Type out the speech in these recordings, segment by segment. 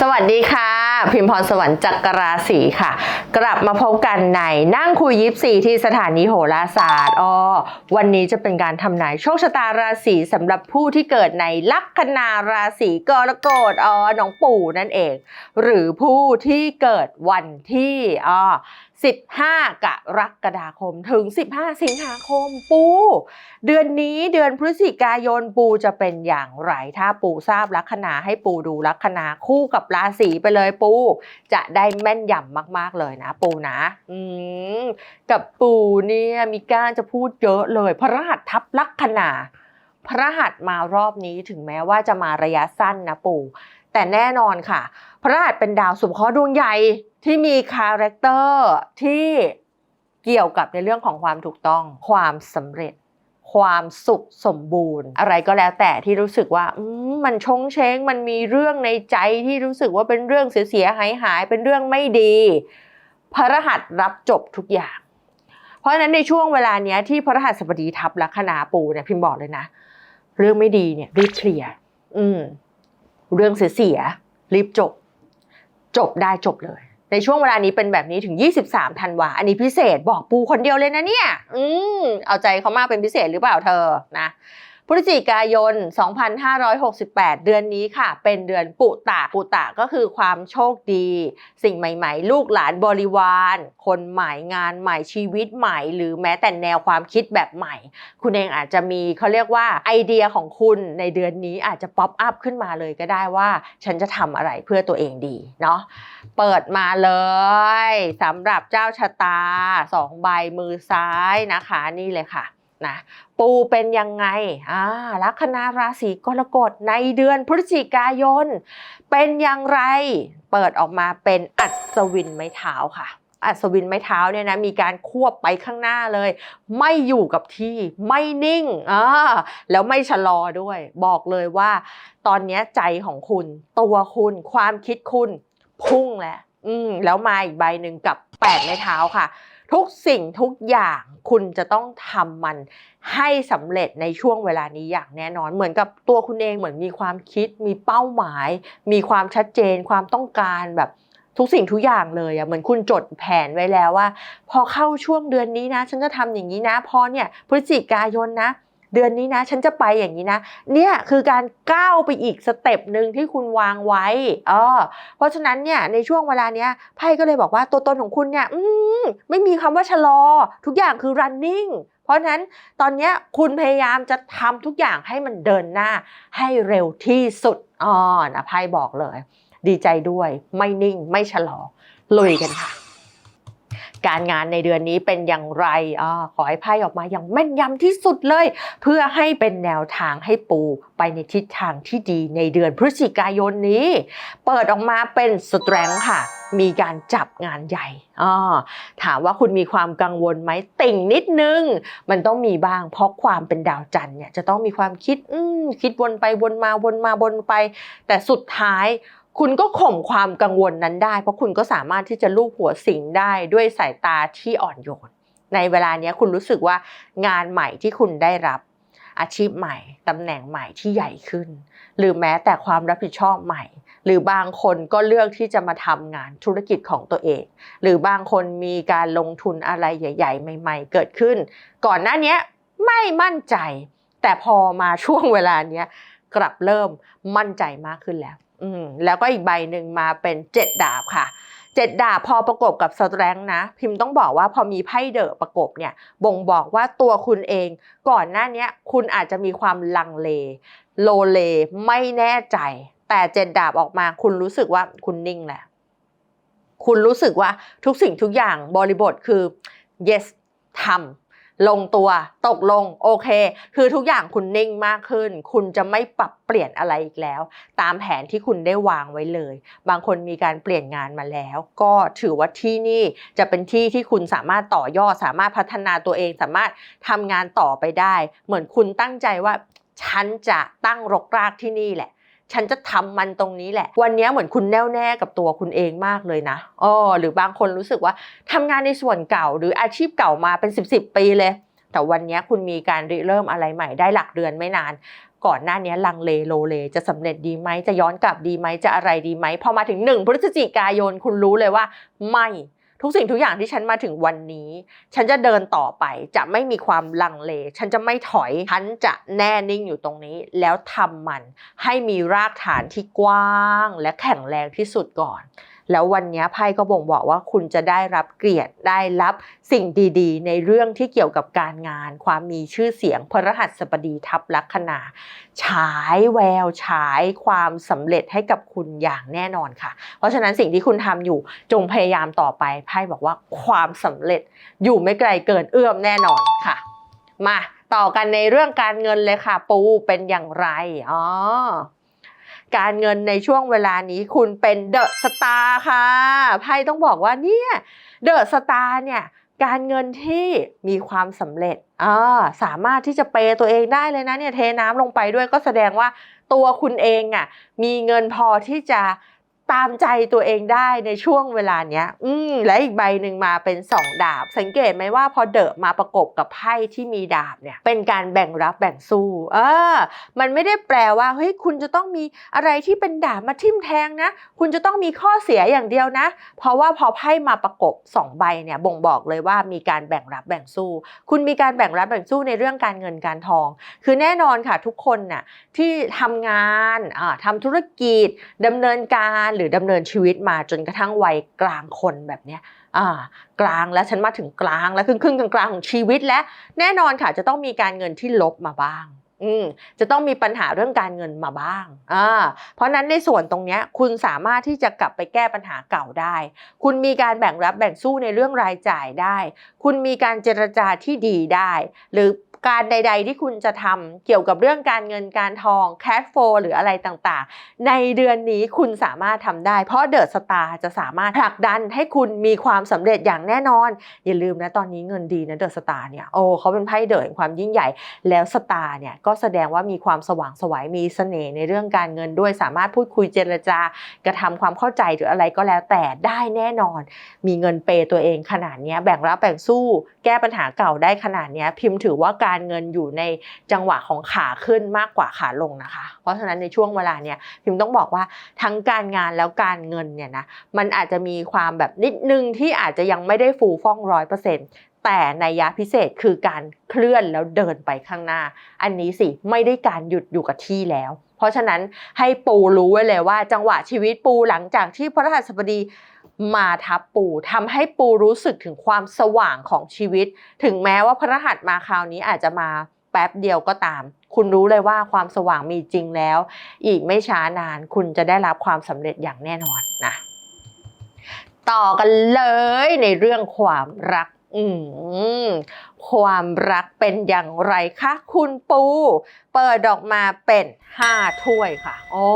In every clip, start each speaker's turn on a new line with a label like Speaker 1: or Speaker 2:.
Speaker 1: สวัสดีค่ะ พิมพรสวรรค์จักรราศีค่ะ กลับมาพบกันในนั่งคุยยิปซีที่สถานีโหราศาสตร์อ้อวันนี้จะเป็นการทำนายโชคชะตาราศีสำหรับผู้ที่เกิดในลัคนาราศีกรกฎอ๋อน้องปู่นั่นเอง หรือผู้ที่เกิดวันที่อ๋อ 15 กรกฎาคมถึง 15 สิงหาคมปู เดือนนี้เดือนพฤศจิกายนปูจะเป็นอย่างไร ถ้าปูทราบลัคนาให้ปูดูลัคนาคู่กับราศีไปเลยปู จะได้แม่นยำมากๆเลยนะ ปูนะอืมกับปูเนี่ยมีการจะพูดเยอะเลย พระรหัสทับลัคนาพระรหัสมารอบนี้ถึงแม้ว่าจะมาระยะสั้นนะปูแต่แน่นอนค่ะ พระรหัสเป็นดาวสุภเคราะห์ดวงใหญ่ที่มีคาแรคเตอร์ที่เกี่ยวกับในเรื่องของความถูกต้อง ความสำเร็จ ความสุขสมบูรณ์ อะไรก็แล้วแต่ที่รู้สึกว่ามันชงเชงมันมีเรื่องในใจที่รู้สึกว่าเป็นเรื่องเสียหายหายเป็นเรื่องไม่ดี พระรหัสรับจบทุกอย่าง เพราะฉะนั้นในช่วงเวลานี้ที่พระรหัสบดีทับลัคนาปูเนี่ยพิมพ์บอกเลยนะ เรื่องไม่ดีเนี่ยรีบเคลียร์อืม เรื่องเสียๆรีบจบ จบได้จบเลย ในช่วงเวลานี้เป็นแบบนี้ถึง 23ธันวาอันนี้พิเศษบอกปูคนเดียวเลยนะเนี่ย อืมเอาใจเขามากเป็นพิเศษหรือเปล่าเธอนะ พฤศจิกายน 2568 เดือนนี้ค่ะ เป็นเดือนปุตะ ปุตะก็คือความโชคดี สิ่งใหม่ ๆ ลูกหลานบริวาร คนใหม่งานใหม่ชีวิตใหม่ หรือแม้แต่แนวความคิดแบบใหม่ คุณเองอาจจะมีเขาเรียกว่าไอเดียของคุณในเดือนนี้อาจจะป๊อปอัพขึ้นมาเลยก็ได้ว่า ฉันจะทำอะไรเพื่อตัวเองดีเนาะเปิดมาเลยสำหรับเจ้าชะตาสองใบมือซ้ายนะคะนี่เลยค่ะ นะปูเป็นยังไงอ่าลัคนาราศีกรกฎในเดือนพฤศจิกายน เป็นอย่างไร เปิดออกมาเป็นอัศวินไม้เท้าค่ะ อัศวินไม้เท้าเนี่ยนะมีการควบไปข้างหน้าเลย ไม่อยู่กับที่ไม่นิ่งอ่าแล้วไม่ชะลอด้วย บอกเลยว่า ตอนนี้ใจของคุณ ตัวคุณ ความคิดคุณ พุ่งแล้วอืมแล้วมาอีกใบหนึ่งกับแปดไม้เท้าค่ะ ทุกสิ่งทุกอย่างคุณจะต้องทำมันให้สำเร็จในช่วงเวลานี้อย่างแน่นอน เหมือนกับตัวคุณเองเหมือนมีความคิด มีเป้าหมาย มีความชัดเจน ความต้องการแบบทุกสิ่งทุกอย่างเลยอะเหมือนคุณจดแผนไว้แล้วว่า พอเข้าช่วงเดือนนี้นะ ฉันจะทำอย่างนี้นะ พอเนี่ยพฤศจิกายนนะ เดือนนี้นะ ฉันจะไปอย่างนี้นะ เนี่ยคือการก้าวไปอีกสเต็ปหนึ่งที่คุณวางไว้เออเพราะฉะนั้นเนี่ยในช่วงเวลาเนี้ยไพ่ก็เลยบอกว่าตัวตนของคุณเนี่ยอืมไม่มีคำว่าชะลอ ทุกอย่างคือ running เพราะฉะนั้นตอนนี้คุณพยายามจะทำทุกอย่างให้มันเดินหน้าให้เร็วที่สุดอ๋อนะไพ่บอกเลย ดีใจด้วย ไม่นิ่งไม่ชะลอลุยกันค่ะ การงานในเดือนนี้เป็นอย่างไรอขอให้ไพ่ออกมาอย่างแม่นยำที่สุดเลย เพื่อให้เป็นแนวทางให้ปูไปในทิศทางที่ดีในเดือนพฤศจิกายนนี้ เปิดออกมาเป็นสตรงค่ะ มีการจับงานใหญ่อ่าถามว่าคุณมีความกังวลไหมติ่งนิดนึง มันต้องมีบ้าง เพราะความเป็นดาวจันทร์เนี่ยจะต้องมีความคิดอืมคิดวนไปวนมาวนมาวนไป แต่สุดท้าย คุณก็ข่มความกังวลนั้นได้ เพราะคุณก็สามารถที่จะลูบหัวสิงได้ด้วยสายตาที่อ่อนโยน ในเวลานี้คุณรู้สึกว่างานใหม่ที่คุณได้รับอาชีพใหม่ ตำแหน่งใหม่ที่ใหญ่ขึ้น หรือแม้แต่ความรับผิดชอบใหม่ หรือบางคนก็เลือกที่จะมาทำงานธุรกิจของตัวเอง หรือบางคนมีการลงทุนอะไรใหญ่ ๆ ใหม่ ๆ เกิดขึ้น ก่อนหน้านี้ไม่มั่นใจ แต่พอมาช่วงเวลานี้กลับเริ่มมั่นใจมากขึ้นแล้ว อืมแล้วก็อีกใบหนึ่งมาเป็นเจ็ดดาบค่ะเจ็ดดาบพอประกบกับสแตรงนะ พิมพ์ต้องบอกว่าพอมีไพ่เดอะประกบเนี่ยบ่งบอกว่าตัวคุณเอง ก่อนหน้านี้คุณอาจจะมีความลังเล โลเลไม่แน่ใจ แต่เจ็ดดาบออกมาคุณรู้สึกว่าคุณนิ่งแหละคุณรู้สึกว่าทุกสิ่งทุกอย่างบริบทคือ yes ทำ ลงตัว ตกลงโอเค คือทุกอย่างคุณนิ่งมากขึ้น คุณจะไม่ปรับเปลี่ยนอะไรอีกแล้ว ตามแผนที่คุณได้วางไว้เลย บางคนมีการเปลี่ยนงานมาแล้ว ก็ถือว่าที่นี่จะเป็นที่ที่คุณสามารถต่อยอด สามารถพัฒนาตัวเอง สามารถทำงานต่อไปได้ เหมือนคุณตั้งใจว่า ฉันจะตั้งรกรากที่นี่แหละ ฉันจะทำมันตรงนี้แหละ วันนี้เหมือนคุณแน่วแน่กับตัวคุณเองมากเลยนะอ๋อหรือบางคนรู้สึกว่าทำงานในส่วนเก่า หรืออาชีพเก่ามาเป็น 10บสปีเลย แต่วันนี้คุณมีการริเริ่มอะไรใหม่ได้หลักเดือนไม่นาน ก่อนหน้านี้ลังเลโลเลจะสำเร็จดีไหมจะย้อนกลับดีไหมจะอะไรดีไหมพอมาถึงหนึ่งพฤศจิกายนคุณรู้เลยว่าไม่ ทุกสิ่งทุกอย่างที่ฉันมาถึงวันนี้ ฉันจะเดินต่อไปจะไม่มีความลังเล ฉันจะไม่ถอย ฉันจะแน่นิ่งอยู่ตรงนี้ แล้วทำมันให้มีรากฐานที่กว้างและแข็งแรงที่สุดก่อน แล้ววันนี้ไพ่ก็บ่งบอกว่าคุณจะได้รับเกียรติได้รับสิ่งดีๆ ในเรื่องที่เกี่ยวกับการงาน ความมีชื่อเสียงพระรหัสบดีทับลัคนาฉายแววฉายความสำเร็จให้กับคุณอย่างแน่นอนค่ะ เพราะฉะนั้นสิ่งที่คุณทำอยู่จงพยายามต่อไปไพ่บอกว่าความสำเร็จอยู่ไม่ไกลเกินเอื้อมแน่นอนค่ะ มาต่อกันในเรื่องการเงินเลยค่ะ ปูเป็นอย่างไรอ๋อ การเงินในช่วงเวลานี้คุณเป็นเดอะสตาร์ค่ะไพ่ต้องบอกว่าเนี่ยเดอะสตาร์เนี่ยการเงินที่มีความสำเร็จอ่าสามารถที่จะเปย์ตัวเองได้เลยนะเนี่ยเทน้ำลงไปด้วยก็แสดงว่าตัวคุณเองอะมีเงินพอที่จะ ตามใจตัวเองได้ในช่วงเวลาเนี้ย อืมและอีกใบหนึ่งมาเป็นสองดาบ สังเกตไหมว่าพอเดอะมาประกบกับไพ่ที่มีดาบเนี่ย เป็นการแบ่งรับแบ่งสู้เออมันไม่ได้แปลว่าเฮ้ยคุณจะต้องมีอะไรที่เป็นดาบมาทิ่มแทงนะ คุณจะต้องมีข้อเสียอย่างเดียวนะ เพราะว่าพอไพ่มาประกบ2ใบเนี่ยบ่งบอกเลยว่ามีการแบ่งรับแบ่งสู้ คุณมีการแบ่งรับแบ่งสู้ในเรื่องการเงินการทอง คือแน่นอนค่ะทุกคนน่ะที่ทำงานอ่าทำธุรกิจดำเนินการหรือดำเนินชีวิตมาจนกระทั่งวัยกลางคนแบบเนี้ยอ่ากลางแล้วฉันมาถึงกลางแล้วครึ่งครึ่งกลางๆของชีวิตและแน่นอนค่ะจะต้องมีการเงินที่ลบมาบ้างอืมจะต้องมีปัญหาเรื่องการเงินมาบ้างอ่าเพราะฉะนั้นในส่วนตรงเนี้ยคุณสามารถที่จะกลับไปแก้ปัญหาเก่าได้ คุณมีการแบ่งรับแบ่งสู้ในเรื่องรายจ่ายได้ คุณมีการเจรจาที่ดีได้ หรือ การใด ๆ ที่คุณจะทำเกี่ยวกับเรื่องการเงินการทองแคชโฟหรืออะไรต่างๆ ในเดือนนี้คุณสามารถทำได้ เพราะเดอะสตาร์จะสามารถผลักดันให้คุณมีความสำเร็จอย่างแน่นอน อย่าลืมนะตอนนี้เงินดีนะเดอะสตาร์เนี่ยโอ้เขาเป็นไพ่เดอะแห่งความยิ่งใหญ่ แล้วสตาร์เนี่ยก็แสดงว่ามีความสว่างสวยมีเสน่ห์ในเรื่องการเงินด้วยสามารถพูดคุยเจรจากระทำความเข้าใจหรืออะไรก็แล้วแต่ได้แน่นอน มีเงินเปย์ตัวเองขนาดนี้แบ่งรับแบ่งสู้ แก้ปัญหาเก่าได้ขนาดนี้พิมพ์ถือว่าการเงินอยู่ในจังหวะของขาขึ้นมากกว่าขาลงนะคะ เพราะฉะนั้นในช่วงเวลาเนี้ยพิมพ์ต้องบอกว่าทั้งการงานแล้วการเงินเนี่ยนะมันอาจจะมีความแบบนิดนึงที่อาจจะยังไม่ได้ฟูฟ่องร้อยเปอร์เซ็นต์แต่ในยะพิเศษคือการเคลื่อนแล้วเดินไปข้างหน้า อันนี้สิไม่ได้การหยุดอยู่กับที่แล้ว ราะฉะนั้นให้ปูรู้ไว้เลยว่า จังหวะชีวิตปูหลังจากที่พระรหัสบดีมาทับปูทำให้ปูรู้สึกถึงความสว่างของชีวิต ถึงแม้ว่าพระรหัสมาคราวนี้อาจจะมาแป๊บเดียวก็ตาม คุณรู้เลยว่าความสว่างมีจริงแล้ว อีกไม่ช้านานคุณจะได้รับความสำเร็จอย่างแน่นอนนะ ต่อกันเลยในเรื่องความรัก อืมความรักเป็นอย่างไรคะคุณปู เปิดออกมาเป็น5ถ้วยค่ะโอ้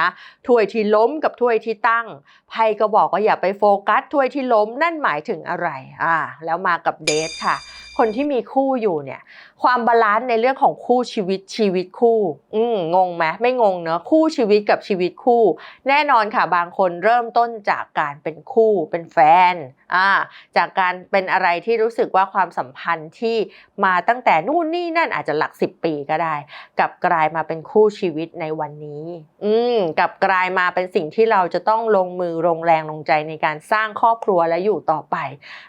Speaker 1: นะถ้วยที่ล้มกับถ้วยที่ตั้งไพ่ก็บอกว่าอย่าไปโฟกัสถ้วยที่ล้มนั่นหมายถึงอะไรอ่าแล้วมากับเดทค่ะ คนที่มีคู่อยู่เนี่ย ความบาลานซ์ในเรื่องของคู่ชีวิตชีวิตคู่ อืมงงไหมไม่งงเนอะคู่ชีวิตกับชีวิตคู่ แน่นอนค่ะบางคนเริ่มต้นจากการเป็นคู่เป็นแฟน อ่าจากการเป็นอะไรที่รู้สึกว่าความสัมพันธ์ที่มาตั้งแต่นู่นนี่นั่นอาจจะหลัก10ปีก็ได้ กลับกลายมาเป็นคู่ชีวิตในวันนี้ อืมกลับกลายมาเป็นสิ่งที่เราจะต้องลงมือลงแรงลงใจในการสร้างครอบครัวและอยู่ต่อไป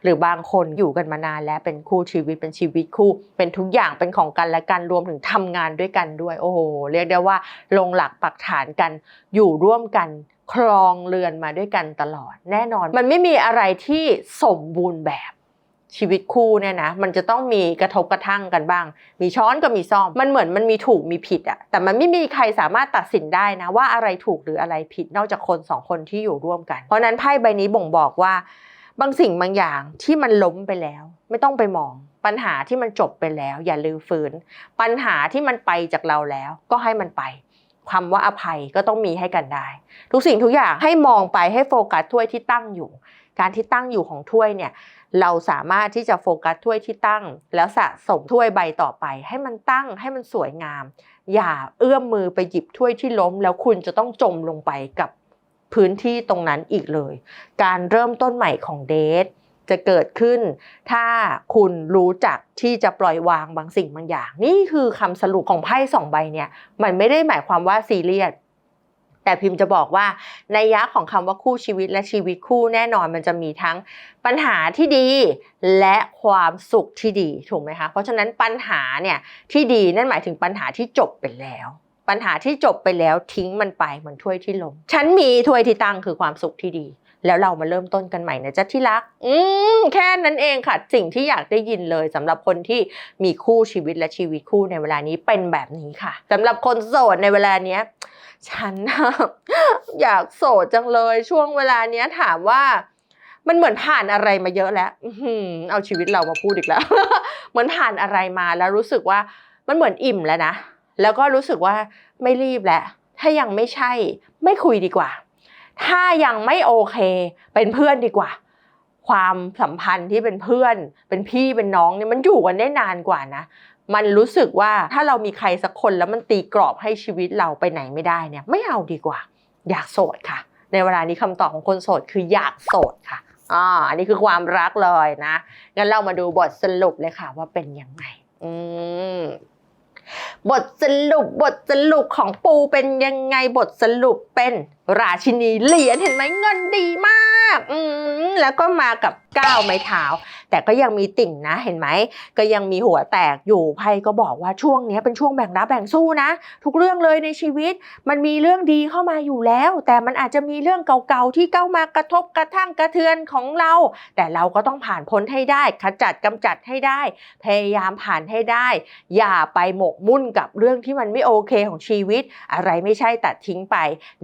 Speaker 1: หรือบางคนอยู่กันมานานแล้วเป็นคู่ชีวิตเป็นชีวิตคู่ เป็นทุกอย่างเป็นของกันและกันรวมถึงทำงานด้วยกันด้วย โอ้โหเรียกได้ว่าลงหลักปักฐานกันอยู่ร่วมกัน ครองเรือนมาด้วยกันตลอด แน่นอน มันไม่มีอะไรที่สมบูรณ์แบบชีวิตคู่เนี่ยนะ มันจะต้องมีกระทบกระทั่งกันบ้าง มีช้อนก็มีซ่อม มันเหมือนมันมีถูกมีผิดอะแต่มันไม่มีใครสามารถตัดสินได้นะ ว่าอะไรถูกหรืออะไรผิดนอกจากคนสองคนที่อยู่ร่วมกัน เพราะนั้นไพ่ใบนี้บ่งบอกว่า บางสิ่งบางอย่างที่มันล้มไปแล้ว ไม่ต้องไปมอง ปัญหาที่มันจบไปแล้ว อย่าลืมฟื้น ปัญหาที่มันไปจากเราแล้ว ก็ให้มันไป คำว่าอภัยก็ต้องมีให้กันได้ ทุกสิ่งทุกอย่างให้มองไปให้โฟกัสถ้วยที่ตั้งอยู่ การที่ตั้งอยู่ของถ้วยเนี่ยเราสามารถที่จะโฟกัสถ้วยที่ตั้ง แล้วสะสมถ้วยใบต่อไป ให้มันตั้งให้มันสวยงาม อย่าเอื้อมมือไปหยิบถ้วยที่ล้ม แล้วคุณจะต้องจมลงไปกับพื้นที่ตรงนั้นอีกเลย การเริ่มต้นใหม่ของเดท จะเกิดขึ้น ถ้าคุณรู้จักที่จะปล่อยวางบางสิ่งบางอย่าง นี่คือคำสรุปของไพ่สองใบเนี่ย มันไม่ได้หมายความว่าซีเรียสแต่พิมพ์จะบอกว่าในยยะของคำว่าคู่ชีวิตและชีวิตคู่แน่นอนมันจะมีทั้งปัญหาที่ดีและความสุขที่ดีถูกไหมคะ เพราะฉะนั้นปัญหาเนี่ยที่ดีนั่นหมายถึงปัญหาที่จบไปแล้วปัญหาที่จบไปแล้วทิ้งมันไปเหมือนถ้วยที่ลม ฉันมีถ้วยที่ตั้งคือความสุขที่ดี แล้วเรามาเริ่มต้นกันใหม่นะจ๊ะที่รัก อืมแค่นั้นเองค่ะ สิ่งที่อยากได้ยินเลยสำหรับคนที่มีคู่ชีวิตและชีวิตคู่ในเวลานี้เป็นแบบนี้ค่ะสำหรับคนโสดในเวลาเนี้ย ฉันอยากโสดจังเลยช่วงเวลาเนี้ยถามว่ามันเหมือนผ่านอะไรมาเยอะแล้วอืเอาชีวิตเรามาพูดอีกแล้ว เหมือนผ่านอะไรมาแล้วรู้สึกว่ามันเหมือนอิ่มแล้วนะ แล้วก็รู้สึกว่าไม่รีบแล้ว ถ้ายังไม่ใช่ ไม่คุยดีกว่า ถ้ายังไม่โอเค เป็นเพื่อนดีกว่า ความสัมพันธ์ที่เป็นเพื่อน เป็นพี่เป็นน้องเนี่ยมันอยู่กันได้นานกว่านะมันรู้สึกว่าถ้าเรามีใครสักคนแล้วมันตีกรอบให้ชีวิตเราไปไหนไม่ได้เนี่ย ไม่เอาดีกว่า อยากโสดค่ะ ในเวลานี้คำตอบของคนโสดคืออยากโสดค่ะอ่าอันนี้คือความรักเลยนะงั้นเรามาดูบทสรุปเลยค่ะว่าเป็นยังไง อืม บทสรุปบทสรุปของปูเป็นยังไงบทสรุปเป็นราชินีเหรียญเห็นไหมเงินดีมาก อืแล้วก็มากับก้าวไม้เท้า แต่ก็ยังมีติ่งนะเห็นไหมก็ยังมีหัวแตกอยู่ไพ่ก็บอกว่าช่วงนี้เป็นช่วงแบ่งรับแบ่งสู้นะ ทุกเรื่องเลยในชีวิต มันมีเรื่องดีเข้ามาอยู่แล้ว แต่มันอาจจะมีเรื่องเก่าๆที่เข้ามากระทบกระทั่งกระเทือนของเรา แต่เราก็ต้องผ่านพ้นให้ได้ขจัดกำจัดให้ได้ พยายามผ่านให้ได้ อย่าไปหมกมุ่นกับเรื่องที่มันไม่โอเคของชีวิต อะไรไม่ใช่ตัดทิ้งไป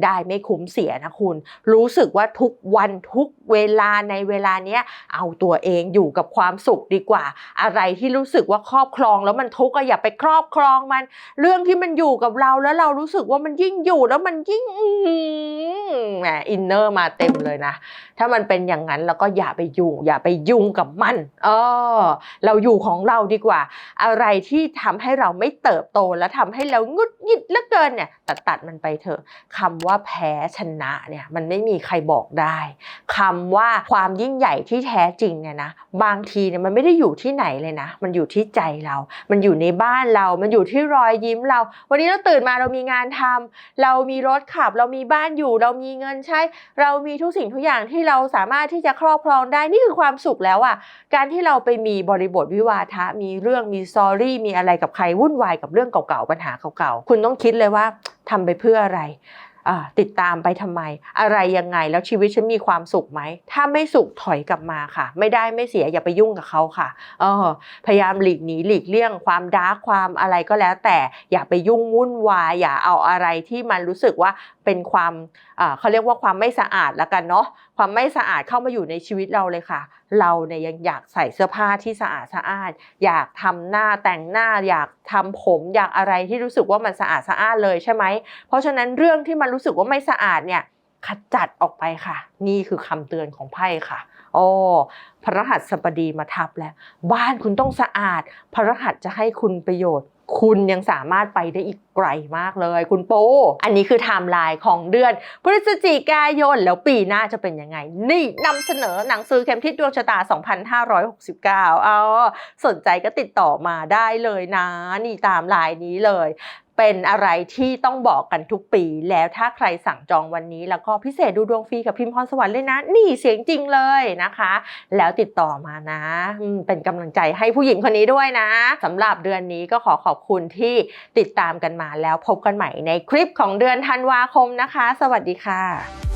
Speaker 1: ได้ไม่คุ้มเสียนะคุณ รู้สึกว่าทุกวันทุกเวลาในเวลาเนี้ยเอาตัวเองอยู่กับความสุขดีกว่า อะไรที่รู้สึกว่าครอบครองแล้วมันทุกข์ก็อย่าไปครอบครองมัน เรื่องที่มันอยู่กับเราแล้วเรารู้สึกว่ามันยิ่งอยู่แล้วมันยิ่งแหมอินเนอร์มาเต็มเลยนะ ถ้ามันเป็นอย่างนั้นแล้วก็อย่าไปยุ่งอย่าไปยุ่งกับมันเออเราอยู่ของเราดีกว่า อะไรที่ทำให้เราไม่เติบโตและทำให้เรางุดหงิดเหลือเกินเนี่ยตัดตัดมันไปเถอะคำว่าแพ้ชนะเนี่ยมันไม่มีใครบอกได้คำว่าความยิ่งใหญ่ที่แท้จริงเนี่ยนะบางทีเนี่ยมันไม่ได้อยู่ที่ไหนเลยนะ มันอยู่ที่ใจเรา มันอยู่ในบ้านเรา มันอยู่ที่รอยยิ้มเรา วันนี้เราตื่นมาเรามีงานทำเรามีรถขับ เรามีบ้านอยู่ เรามีเงินใช้ เรามีทุกสิ่งทุกอย่างที่เราสามารถที่จะครอบครองได้ นี่คือความสุขแล้วอะการที่เราไปมีบริบทวิวาทะ มีเรื่อง มีสตอรี่ มีอะไรกับใครวุ่นวายกับเรื่องเก่าๆ ปัญหาเก่าๆ คุณต้องคิดเลยว่าทำไปเพื่ออะไร ติดตามไปทำไม อะไรยังไงแล้วชีวิตฉันมีความสุขไหม ถ้าไม่สุขถอยกลับมาค่ะ ไม่ได้ไม่เสียอย่าไปยุ่งกับเขาค่ะเออพยายามหลีกหนีหลีกเลี่ยงความดาร์กความอะไรก็แล้ว แต่อย่าไปยุ่งวุ่นวายอย่าเอาอะไรที่มันรู้สึกว่าเป็นความเขาเรียกว่าความไม่สะอาดแล้วกันเนาะความไม่สะอาดเข้ามาอยู่ในชีวิตเราเลยค่ะ เราเนี่ยยังอยากใส่เสื้อผ้าที่สะอาดสะอาด อยากทำหน้าแต่งหน้าอยากทำผมอยากอะไรที่รู้สึกว่ามันสะอาดสะอาดเลยใช่ไหม เพราะฉะนั้นเรื่องที่มันรู้สึกว่าไม่สะอาดเนี่ยขจัดออกไปค่ะ นี่คือคำเตือนของไพ่ค่ะโอ้พระรหัสบดีมาทับแล้ว บ้านคุณต้องสะอาด พระรหัสจะให้คุณประโยชน์ คุณยังสามารถไปได้อีกไกลมากเลย คุณโป อันนี้คือไทม์ไลน์ของเดือนพฤศจิกายน แล้วปีหน้าจะเป็นยังไง นี่นำเสนอหนังสือเข็มทิศดวงชะตา 2569 เอาสนใจก็ติดต่อมาได้เลยนะ นี่ตามไลน์นี้เลย เป็นอะไรที่ต้องบอกกันทุกปี แล้วถ้าใครสั่งจองวันนี้ แล้วก็พิเศษดูดวงฟรีกับพิมพ์พรสวรรค์เลยนะ นี่เสียงจริงเลยนะคะ แล้วติดต่อมานะ เป็นกำลังใจให้ผู้หญิงคนนี้ด้วยนะสำหรับเดือนนี้ก็ขอขอบคุณที่ติดตามกันมาแล้วพบกันใหม่ในคลิปของเดือนธันวาคมนะคะ สวัสดีค่ะ